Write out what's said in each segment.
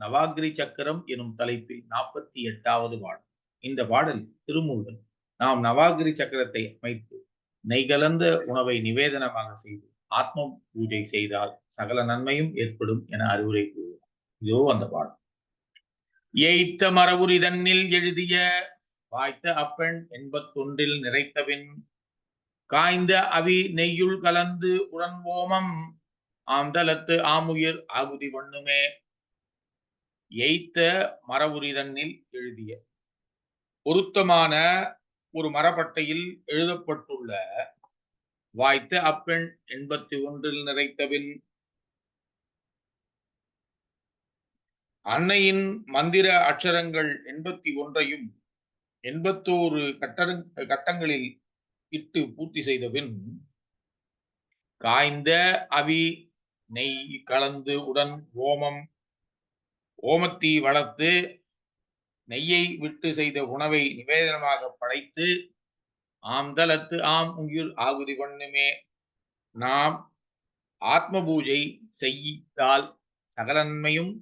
நவாகிரி சக்கரம் எனும் தலைப்பில் நாற்பத்தி எட்டாவது பாடல் இந்த பாடல் திருமூலன் நாம் நவாகிரி சக்கரத்தை அமைத்து நெய்கலந்த உணவை நிவேதனமாக செய்து ஆத்ம பூஜை செய்தால் சகல நன்மையும் ஏற்படும் என அறிவுரை கூறுவார் இதோ அந்த பாடல் ஏய்த்த மரபுரி தன்னில் எழுதிய வாய்த்த அப்பெண் எண்பத்தொன்றில் நிறைத்தவின் காய்ந்த அவி நெய்யுள் கலந்து உடன் ஓமம் ஆந்தலத்து ஆமுயிர் ஆகுதி பண்ணுமே எய்த்த மரபுரிதன்னில் எழுதிய. பொருத்தமான ஒரு மரப்பட்டையில் எழுதப்பட்டுள்ள வாய்த்த அப்பெண் எண்பத்தி ஒன்றில் நிறைத்தபின் அன்னையின் மந்திர அக்ஷரங்கள் எண்பத்தி ஒன்றையும் எண்பத்தோரு கட்டடங் கட்டங்களில் இட்டு பூர்த்தி செய்தபின் காய்ந்த அவி நெய் கலந்து உடன் ஓமம் ஓமத்தி வளர்த்து நெய்யை விட்டு செய்த உணவை நிவேதனமாக படைத்து ஆம்தலத்து ஆம் உயிர் ஆகுதி கொண்டுமே நாம் ஆத்ம பூஜை செய்தால் சகலன்மையும்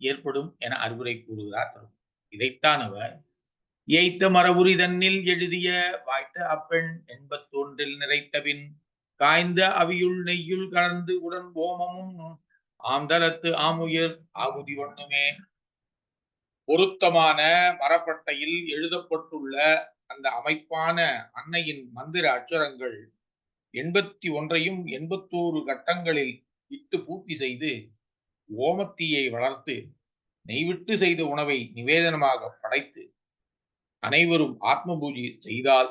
ஏற்படும் என அறிவுரை கூறுகிறார் தரும் இதைத்தான் அவர் ஏய்த்த மரபுரி தன்னில் எழுதிய வாய்த்த அப்பெண் எண்பத்தொன்றில் நிறைத்தபின் காய்ந்த அவியுள் நெய்யுள் கலந்து உடன் ஓமமும் ஆம்தலத்து ஆமுயர் ஆகுதி ஒண்ணுமே. பொருத்தமான மரப்பட்டையில் எழுதப்பட்டுள்ள அந்த அமைப்பான அன்னையின் மந்திர அச்சரங்கள் எண்பத்தி ஒன்றையும் எண்பத்தோரு கட்டங்களில் இட்டு பூர்த்தி செய்து ஓமத்தீயை வளர்த்து நெய்விட்டு செய்த உணவை நிவேதனமாக படைத்து அனைவரும் ஆத்ம பூஜை செய்தால்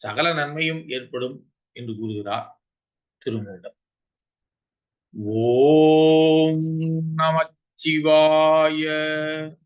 சகல நன்மையும் ஏற்படும் என்று கூறுகிறார் திருமூலம் ஓ நமச்சிவாய